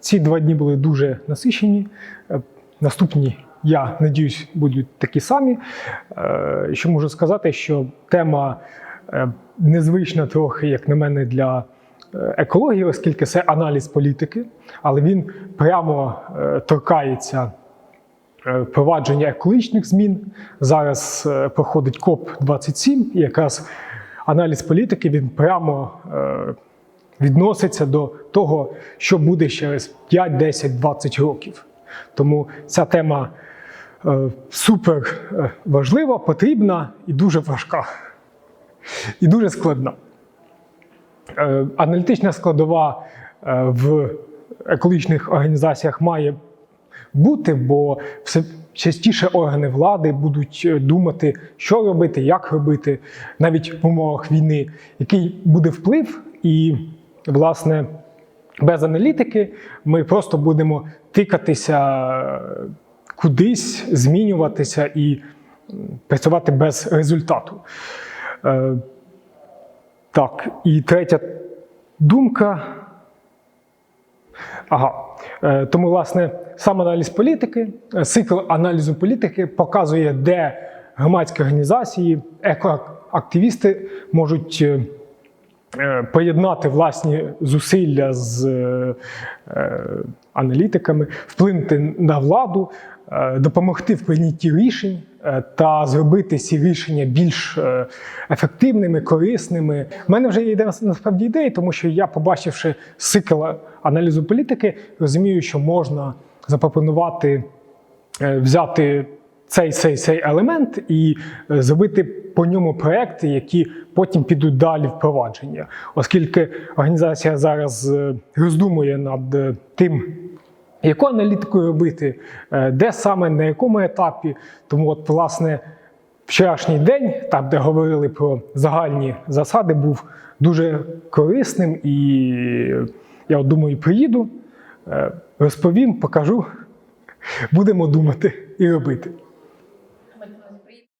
Ці два дні були дуже насичені. Е, Наступні, я надіюсь, будуть такі самі. Е, Що можу сказати, що тема е, незвична трохи, як на мене, для екології, оскільки це аналіз політики, але він прямо торкається впровадження екологічних змін. Зараз проходить КОП-27, і якраз аналіз політики він прямо відноситься до того, що буде через 5, 10, 20 років. Тому ця тема е, супер е, важлива, потрібна і дуже важка, і дуже складна. Е, Аналітична складова в екологічних організаціях має бути, бо все частіше органи влади будуть думати, що робити, як робити, навіть в умовах війни, який буде вплив, і, власне, без аналітики ми просто будемо тикатися кудись, змінюватися і працювати без результату. Е, Так, і третя думка. Ага. Е, Тому, власне, сам аналіз політики, е, цикл аналізу політики показує, де громадські організації, екоактивісти можуть поєднати власні зусилля з е, е, аналітиками, вплинути на владу, е, допомогти в прийнятті рішень е, та зробити ці рішення більш е, ефективними, корисними. У мене вже є насправді ідеї, тому що я, побачивши цикл аналізу політики, розумію, що можна запропонувати е, взяти цей цей цей елемент і е, зробити по ньому проекти, які потім підуть далі впровадження, оскільки організація зараз е, роздумує над е, тим. Яку аналітику робити, де саме на якому етапі? Тому, от, власне, вчорашній день, там, де говорили про загальні засади, був дуже корисним, і я от думаю, приїду, розповім, покажу, будемо думати і робити. Спасибо.